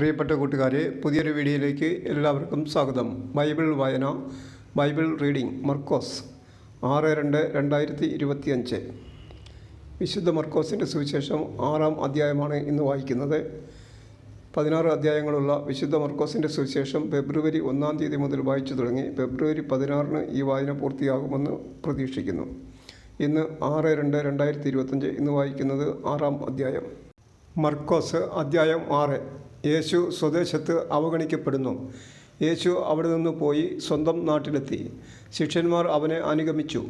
പ്രിയപ്പെട്ട കൂട്ടുകാരെ പുതിയൊരു വീഡിയോയിലേക്ക് എല്ലാവർക്കും സ്വാഗതം. ബൈബിൾ വായന ബൈബിൾ റീഡിംഗ് മർക്കോസ് ആറ് രണ്ട് രണ്ടായിരത്തി ഇരുപത്തിയഞ്ച്. വിശുദ്ധ മർക്കോസിന്റെ സുവിശേഷം ആറാം അധ്യായമാണ് ഇന്ന് വായിക്കുന്നത്. പതിനാറ് അധ്യായങ്ങളുള്ള വിശുദ്ധ മർക്കോസിന്റെ സുവിശേഷം ഫെബ്രുവരി ഒന്നാം തീയതി മുതൽ വായിച്ചു തുടങ്ങി. ഫെബ്രുവരി പതിനാറിന് ഈ വായന പൂർത്തിയാകുമെന്ന് പ്രതീക്ഷിക്കുന്നു. ഇന്ന് ആറ് രണ്ട് രണ്ടായിരത്തി ഇരുപത്തഞ്ച് ഇന്ന് വായിക്കുന്നത് ആറാം അധ്യായം. മർക്കോസ് അധ്യായം ആറ്. യേശു സ്വദേശത്ത് അവഗണിക്കപ്പെടുന്നു. യേശു അവിടെ നിന്ന് പോയി സ്വന്തം നാട്ടിലെത്തി. ശിഷ്യന്മാർ അവനെ അനുഗമിച്ചു.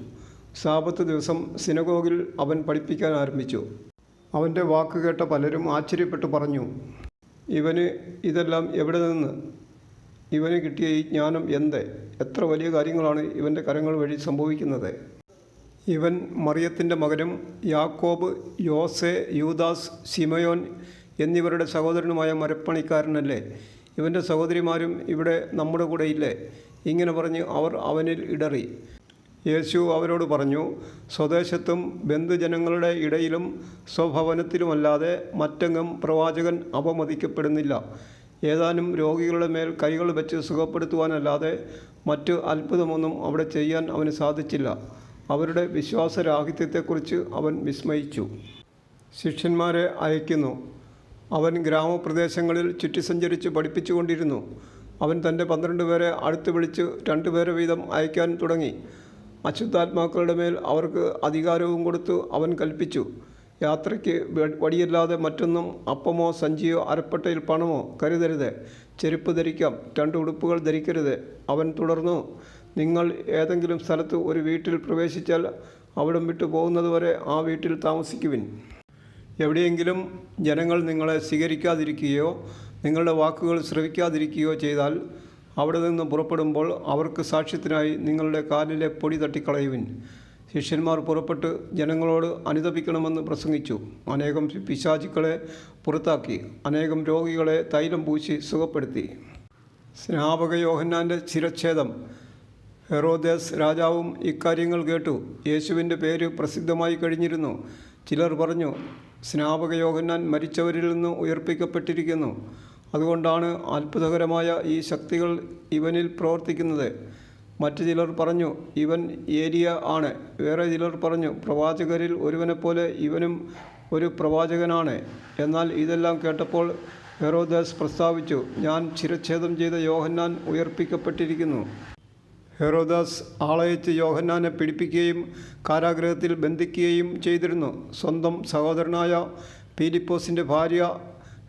സാപത്ത് ദിവസം സിനഗോഗിൽ അവൻ പഠിപ്പിക്കാൻ ആരംഭിച്ചു. അവന്റെ വാക്ക് കേട്ട പലരും ആശ്ചര്യപ്പെട്ടു പറഞ്ഞു ഇവന് ഇതെല്ലാം എവിടെ നിന്ന്? ഇവന് കിട്ടിയ ഈ ജ്ഞാനം എന്ത്? എത്ര വലിയ കാര്യങ്ങളാണ് ഇവന്റെ കരങ്ങൾ വഴി സംഭവിക്കുന്നത്? ഇവൻ മറിയത്തിന്റെ മകനും യാക്കോബ് യോസെ യൂദാസ് സിമയോൻ എന്നിവരുടെ സഹോദരനുമായ മരപ്പണിക്കാരനല്ലേ? ഇവന്റെ സഹോദരിമാരും ഇവിടെ നമ്മുടെ കൂടെ ഇല്ലേ? ഇങ്ങനെ പറഞ്ഞ് അവർ അവനിൽ ഇടറി. യേശു അവരോട് പറഞ്ഞു സ്വദേശത്തും ബന്ധുജനങ്ങളുടെ ഇടയിലും സ്വഭവനത്തിലുമല്ലാതെ മറ്റെങ്ങും പ്രവാചകൻ അപമതിക്കപ്പെടുന്നില്ല. ഏതാനും രോഗികളുടെ മേൽ കൈകൾ വെച്ച് സുഖപ്പെടുത്തുവാനല്ലാതെ മറ്റ് അത്ഭുതമൊന്നും അവിടെ ചെയ്യാൻ അവന് സാധിച്ചില്ല. അവരുടെ വിശ്വാസരാഹിത്യത്തെക്കുറിച്ച് അവൻ വിസ്മയിച്ചു. ശിഷ്യന്മാരെ അയക്കുന്നു. അവൻ ഗ്രാമപ്രദേശങ്ങളിൽ ചുറ്റി സഞ്ചരിച്ച് പഠിപ്പിച്ചുകൊണ്ടിരുന്നു. അവൻ തന്റെ പന്ത്രണ്ട് പേരെ അടുത്ത് വിളിച്ച് രണ്ടുപേരെ വീതം അയക്കാൻ തുടങ്ങി. അശുദ്ധാത്മാക്കളുടെ മേൽ അവർക്ക് അധികാരവും കൊടുത്തു അവൻ കൽപ്പിച്ചു. യാത്രയ്ക്ക് വടിയല്ലാതെ മറ്റൊന്നും അപ്പമോ സഞ്ചിയോ അരപ്പട്ടയിൽ പണമോ കരുതരുത്. ചെരുപ്പ് ധരിക്കാം രണ്ട് ഉടുപ്പുകൾ ധരിക്കരുത്. അവൻ തുടർന്നു. നിങ്ങൾ ഏതെങ്കിലും സ്ഥലത്ത് ഒരു വീട്ടിൽ പ്രവേശിച്ചാൽ അവിടം വിട്ടു പോകുന്നതുവരെ ആ വീട്ടിൽ താമസിക്കുവിൻ. എവിടെയെങ്കിലും ജനങ്ങൾ നിങ്ങളെ സ്വീകരിക്കാതിരിക്കുകയോ നിങ്ങളുടെ വാക്കുകൾ ശ്രവിക്കാതിരിക്കുകയോ ചെയ്താൽ അവിടെ നിന്ന് പുറപ്പെടുമ്പോൾ അവർക്ക് സാക്ഷ്യത്തിനായി നിങ്ങളുടെ കാലിലെ പൊടി തട്ടിക്കളയുവിൻ. ശിഷ്യന്മാർ പുറപ്പെട്ട് ജനങ്ങളോട് അനുതപിക്കണമെന്ന് പ്രസംഗിച്ചു. അനേകം പിശാചുക്കളെ പുറത്താക്കി. അനേകം രോഗികളെ തൈലം പൂശി സുഖപ്പെടുത്തി. സ്നാപക യോഹന്നാന്റെ ചിരച്ഛേദം ഹെറോദേസ് രാജാവും ഇക്കാര്യങ്ങൾ കേട്ടു. യേശുവിന്റെ പേര് പ്രസിദ്ധമായി കഴിഞ്ഞിരുന്നു. ചിലർ പറഞ്ഞു സ്നാപക യോഹന്നാൻ മരിച്ചവരിൽ നിന്ന് ഉയർപ്പിക്കപ്പെട്ടിരിക്കുന്നു. അതുകൊണ്ടാണ് അത്ഭുതകരമായ ഈ ശക്തികൾ ഇവനിൽ പ്രവർത്തിക്കുന്നത്. മറ്റു ചിലർ പറഞ്ഞു ഇവൻ ഏരിയ ആണ്. വേറെ ചിലർ പറഞ്ഞു പ്രവാചകരിൽ ഒരുവനെപ്പോലെ ഇവനും ഒരു പ്രവാചകനാണ്. എന്നാൽ ഇതെല്ലാം കേട്ടപ്പോൾ ഹെറോദാസ് പ്രസ്താവിച്ചു ഞാൻ ചിരച്ഛേദം ചെയ്ത യോഹന്നാൻ ഉയർപ്പിക്കപ്പെട്ടിരിക്കുന്നു. ഹെറോദാസ് ആളയച്ച് യോഹന്നാനെ പിടിപ്പിക്കുകയും കാരാഗ്രഹത്തിൽ ബന്ധിക്കുകയും ചെയ്തിരുന്നു. സ്വന്തം സഹോദരനായ പീലിപ്പോസിന്റെ ഭാര്യ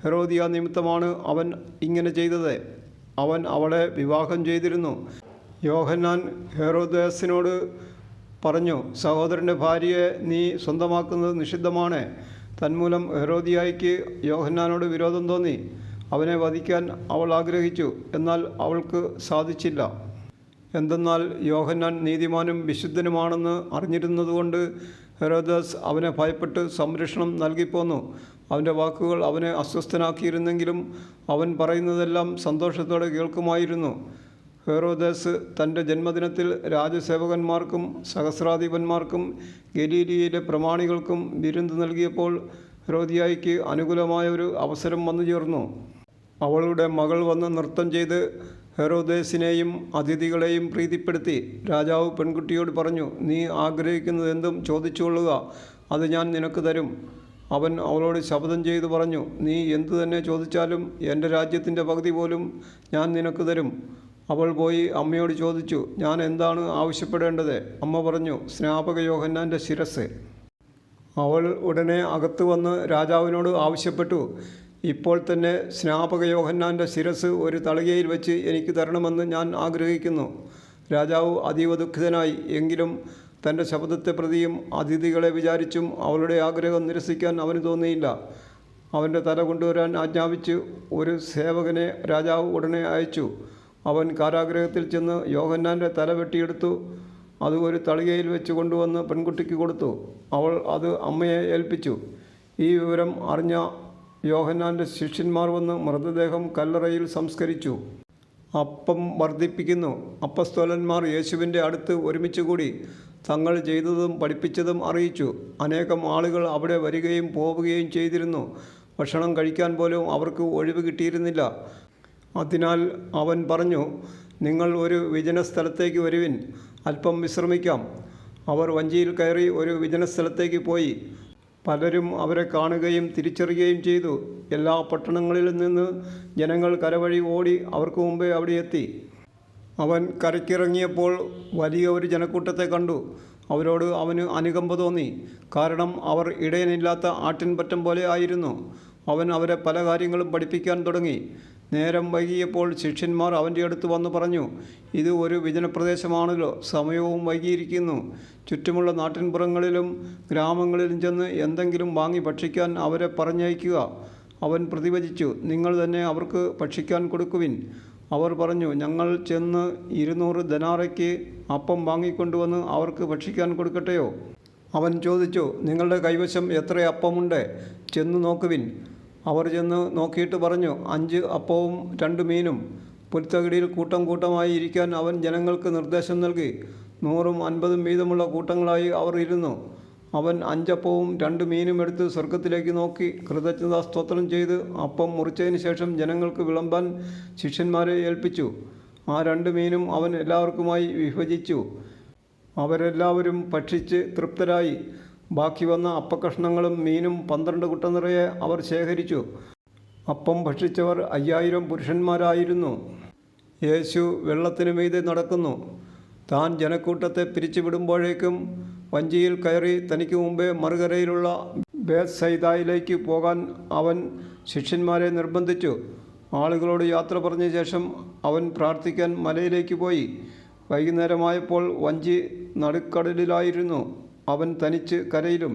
ഹെറോദിയ നിമിത്തമാണ് അവൻ ഇങ്ങനെ ചെയ്തത്. അവൻ അവളെ വിവാഹം ചെയ്തിരുന്നു. യോഹന്നാൻ ഹെറോദാസിനോട് പറഞ്ഞു സഹോദരന്റെ ഭാര്യയെ നീ സ്വന്തമാക്കുന്നത് നിഷിദ്ധമാണ്. തന്മൂലം ഹെറോദിയായിക്ക് യോഹന്നാനോട് വിരോധം തോന്നി. അവനെ വധിക്കാൻ അവൾ ആഗ്രഹിച്ചു. എന്നാൽ അവൾക്ക് സാധിച്ചില്ല. എന്തെന്നാൽ യോഹന്നാൻ നീതിമാനും വിശുദ്ധനുമാണെന്ന് അറിഞ്ഞിരുന്നതുകൊണ്ട് ഹെരോദാസ് അവനെ ഭയപ്പെട്ട് സംരക്ഷണം നൽകിപ്പോന്നു. അവന്റെ വാക്കുകൾ അവനെ അസ്വസ്ഥനാക്കിയിരുന്നെങ്കിലും അവൻ പറയുന്നതെല്ലാം സന്തോഷത്തോടെ കേൾക്കുമായിരുന്നു. ഹെറോദാസ് തന്റെ ജന്മദിനത്തിൽ രാജസേവകന്മാർക്കും സഹസ്രാധിപന്മാർക്കും ഗലീലിയയിലെ പ്രമാണികൾക്കും വിരുന്ന് നൽകിയപ്പോൾ ഹെറോദിയായിക്ക് അനുകൂലമായ ഒരു അവസരം വന്നു ചേർന്നു അവളുടെ മകൾ വന്ന് നൃത്തം ചെയ്ത് ഹെറോദേസിനെയും അതിഥികളെയും പ്രീതിപ്പെടുത്തി രാജാവ് പെൺകുട്ടിയോട് പറഞ്ഞു നീ ആഗ്രഹിക്കുന്നത് എന്തും ചോദിച്ചുകൊള്ളുക അത് ഞാൻ നിനക്ക് തരും. അവൻ അവളോട് ശപഥം ചെയ്തു പറഞ്ഞു നീ എന്തു തന്നെ ചോദിച്ചാലും എന്റെ രാജ്യത്തിന്റെ പകുതി പോലും ഞാൻ നിനക്ക് തരും. അവൾ പോയി അമ്മയോട് ചോദിച്ചു ഞാൻ എന്താണ് ആവശ്യപ്പെടേണ്ടത്? അമ്മ പറഞ്ഞു സ്നാപക യോഹന്നാന്റെ ശിരസ് അവൾ ഉടനെ അകത്തു വന്ന് രാജാവിനോട് ആവശ്യപ്പെട്ടു ഇപ്പോൾ തന്നെ സ്നാപക യോഹന്നാന്റെ ശിരസ് ഒരു തളികയിൽ വെച്ച് എനിക്ക് തരണമെന്ന് ഞാൻ ആഗ്രഹിക്കുന്നു. രാജാവ് അതീവ ദുഃഖിതനായി. എങ്കിലും തന്റെ ശബ്ദത്തെ പ്രതിയും അതിഥികളെ വിചാരിച്ചും അവളുടെ ആഗ്രഹം നിരസിക്കാൻ അവന് തോന്നിയില്ല. അവന്റെ തല കൊണ്ടുവരാൻ ആജ്ഞാപിച്ച് ഒരു സേവകനെ രാജാവ് ഉടനെ അയച്ചു. അവൻ കാരാഗ്രഹത്തിൽ ചെന്ന് യോഹന്നാന്റെ തല വെട്ടിയെടുത്തു. അത് ഒരു തളികയിൽ വെച്ച് കൊണ്ടുവന്ന് പെൺകുട്ടിക്ക് കൊടുത്തു. അവൾ അത് അമ്മയെ ഏൽപ്പിച്ചു. ഈ വിവരം അറിഞ്ഞ യോഹന്നാന്റെ ശിഷ്യന്മാർ വന്ന് മൃതദേഹം കല്ലറയിൽ സംസ്കരിച്ചു. അപ്പം വർദ്ധിപ്പിക്കുന്നു. അപ്പസ്തോലന്മാർ യേശുവിന്റെ അടുത്ത് ഒരുമിച്ച് കൂടി തങ്ങൾ ചെയ്തതും പഠിപ്പിച്ചതും അറിയിച്ചു. അനേകം ആളുകൾ അവിടെ വരികയും പോവുകയും ചെയ്തിരുന്നു. ഭക്ഷണം കഴിക്കാൻ പോലും അവർക്ക് ഒഴിവ് കിട്ടിയിരുന്നില്ല. അതിനാൽ അവൻ പറഞ്ഞു നിങ്ങൾ ഒരു വിജന സ്ഥലത്തേക്ക് വരുവിൻ. അല്പം വിശ്രമിക്കാം. അവർ വഞ്ചിയിൽ കയറി ഒരു വിജന സ്ഥലത്തേക്ക് പോയി. പലരും അവരെ കാണുകയും തിരിച്ചറിയുകയും ചെയ്തു. എല്ലാ പട്ടണങ്ങളിൽ നിന്ന് ജനങ്ങൾ കരവഴി ഓടി അവർക്ക് മുമ്പേ അവിടെ എത്തി. അവൻ കരയ്ക്കിറങ്ങിയപ്പോൾ വലിയ ഒരു ജനക്കൂട്ടത്തെ കണ്ടു. അവരോട് അവന് അനുകമ്പ തോന്നി. കാരണം അവർ ഇടയനില്ലാത്ത ആട്ടിൻപറ്റം പോലെ ആയിരുന്നു. അവൻ അവരെ പല കാര്യങ്ങളും പഠിപ്പിക്കാൻ തുടങ്ങി. നേരം വൈകിയപ്പോൾ ശിഷ്യന്മാർ അവന്റെ അടുത്ത് വന്ന് പറഞ്ഞു ഇത് ഒരു വിജനപ്രദേശമാണല്ലോ സമയവും വൈകിയിരിക്കുന്നു. ചുറ്റുമുള്ള നാട്ടിൻപുറങ്ങളിലും ഗ്രാമങ്ങളിലും ചെന്ന് എന്തെങ്കിലും വാങ്ങി ഭക്ഷിക്കാൻ അവരെ പറഞ്ഞയക്കുക. അവൻ പ്രതിവചിച്ചു നിങ്ങൾ തന്നെ അവർക്ക് ഭക്ഷിക്കാൻ കൊടുക്കുവിൻ. അവർ പറഞ്ഞു ഞങ്ങൾ ചെന്ന് ഇരുന്നൂറ് ധനാറയ്ക്ക് അപ്പം വാങ്ങിക്കൊണ്ടുവന്ന് അവർക്ക് ഭക്ഷിക്കാൻ കൊടുക്കട്ടെയോ? അവൻ ചോദിച്ചു നിങ്ങളുടെ കൈവശം എത്ര അപ്പമുണ്ട്? ചെന്ന് നോക്കുവിൻ. അവർ ചെന്ന് നോക്കിയിട്ട് പറഞ്ഞു അഞ്ച് അപ്പവും രണ്ട് മീനും. പുൽത്തകിടിയിൽ കൂട്ടം കൂട്ടമായി ഇരിക്കാൻ അവൻ ജനങ്ങൾക്ക് നിർദ്ദേശം നൽകി. നൂറും അൻപതും വീതമുള്ള കൂട്ടങ്ങളായി അവർ ഇരുന്നു. അവൻ അഞ്ചപ്പവും രണ്ട് മീനും എടുത്ത് സ്വർഗത്തിലേക്ക് നോക്കി. കൃതജ്ഞതാ സ്തോത്രം ചെയ്ത് അപ്പം മുറിച്ചതിന് ശേഷം ജനങ്ങൾക്ക് വിളമ്പാൻ ശിഷ്യന്മാരെ ഏൽപ്പിച്ചു. ആ രണ്ട് മീനും അവൻ എല്ലാവർക്കുമായി വിഭജിച്ചു. അവരെല്ലാവരും ഭക്ഷിച്ച് തൃപ്തരായി. ബാക്കി വന്ന അപ്പക്കഷ്ണങ്ങളും മീനും പന്ത്രണ്ട് കുട്ട നിറയെ അവർ ശേഖരിച്ചു. അപ്പം ഭക്ഷിച്ചവർ അയ്യായിരം പുരുഷന്മാരായിരുന്നു. യേശു വെള്ളത്തിന് മീതെ നടക്കുന്നു. താൻ ജനക്കൂട്ടത്തെ പിരിച്ചുവിടുമ്പോഴേക്കും വഞ്ചിയിൽ കയറി തനിക്ക് മുമ്പേ മറുകരയിലുള്ള ബേത് സൈദായിലേക്ക് പോകാൻ അവൻ ശിഷ്യന്മാരെ നിർബന്ധിച്ചു. ആളുകളോട് യാത്ര പറഞ്ഞ ശേഷം അവൻ പ്രാർത്ഥിക്കാൻ മലയിലേക്ക് പോയി. വൈകുന്നേരമായപ്പോൾ വഞ്ചി നടുക്കടലിലായിരുന്നു. അവൻ തനിച്ച് കരയിലും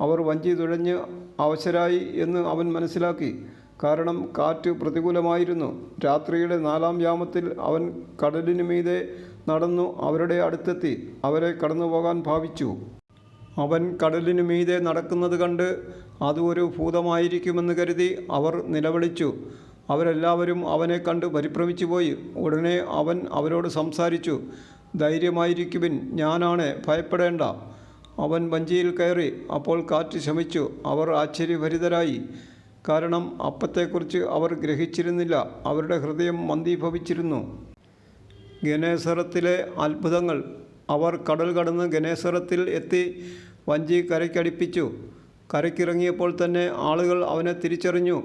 അവർ വഞ്ചി തുഴഞ്ഞ് അവശരായി എന്ന് അവൻ മനസ്സിലാക്കി. കാരണം കാറ്റ് പ്രതികൂലമായിരുന്നു. രാത്രിയുടെ നാലാം യാമത്തിൽ അവൻ കടലിനു മീതെ നടന്നു അവരുടെ അടുത്തെത്തി. അവരെ കടന്നു പോകാൻ ഭാവിച്ചു. അവൻ കടലിനു മീതെ നടക്കുന്നത് കണ്ട് അത് ഒരു ഭൂതമായിരിക്കുമെന്ന് കരുതി അവർ നിലവിളിച്ചു. അവരെല്ലാവരും അവനെ കണ്ട് പരിഭ്രമിച്ചു പോയി. ഉടനെ അവൻ അവരോട് സംസാരിച്ചു. ധൈര്യമായിരിക്കുവിൻ. ഞാനാണ്. ഭയപ്പെടേണ്ട. അവൻ വഞ്ചിയിൽ കയറി അപ്പോൾ കാറ്റ് ശമിച്ചു. അവർ ആശ്ചര്യഭരിതരായി. കാരണം അപ്പത്തെക്കുറിച്ച് അവർ ഗ്രഹിച്ചിരുന്നില്ല. അവരുടെ ഹൃദയം മന്ദീഭവിച്ചിരുന്നു. ഗനേശ്വരത്തിലെ അത്ഭുതങ്ങൾ. അവർ കടൽ കടന്ന് ഗനേശ്വരത്തിൽ എത്തി വഞ്ചി കരയ്ക്കടിപ്പിച്ചു. കരയ്ക്കിറങ്ങിയപ്പോൾ തന്നെ ആളുകൾ അവനെ തിരിച്ചറിഞ്ഞു.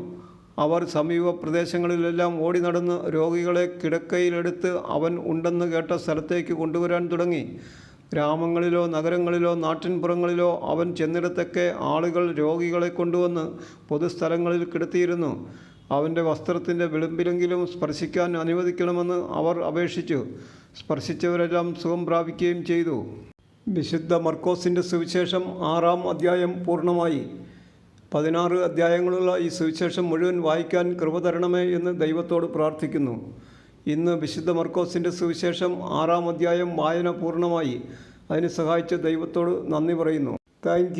അവർ സമീപ പ്രദേശങ്ങളിലെല്ലാം ഓടി നടന്ന് രോഗികളെ കിടക്കയിലെടുത്ത് അവൻ ഉണ്ടെന്ന് കേട്ട സ്ഥലത്തേക്ക് കൊണ്ടുവരാൻ തുടങ്ങി. ഗ്രാമങ്ങളിലോ നഗരങ്ങളിലോ നാട്ടിൻപുറങ്ങളിലോ അവൻ ചെന്നിടത്തൊക്കെ ആളുകൾ രോഗികളെ കൊണ്ടുവന്ന് പൊതുസ്ഥലങ്ങളിൽ കിടത്തിയിരുന്നു. അവന്റെ വസ്ത്രത്തിന്റെ വിളിമ്പിലെങ്കിലും സ്പർശിക്കാൻ അനുവദിക്കണമെന്ന് അവർ അപേക്ഷിച്ചു. സ്പർശിച്ചവരെല്ലാം സുഖം പ്രാപിക്കുകയും ചെയ്തു. വിശുദ്ധ മർക്കോസിന്റെ സുവിശേഷം ആറാം അധ്യായം പൂർണമായി. പതിനാറ് അധ്യായങ്ങളുള്ള ഈ സുവിശേഷം മുഴുവൻ വായിക്കാൻ കൃപ തരണമേ എന്ന് ദൈവത്തോട് പ്രാർത്ഥിക്കുന്നു. ഇന്ന് വിശുദ്ധ മർക്കോസിന്റെ സുവിശേഷം ആറാം അധ്യായം വായന പൂർണമായി. അതിന് സഹായിച്ച ദൈവത്തോട് നന്ദി പറയുന്നു. താങ്ക്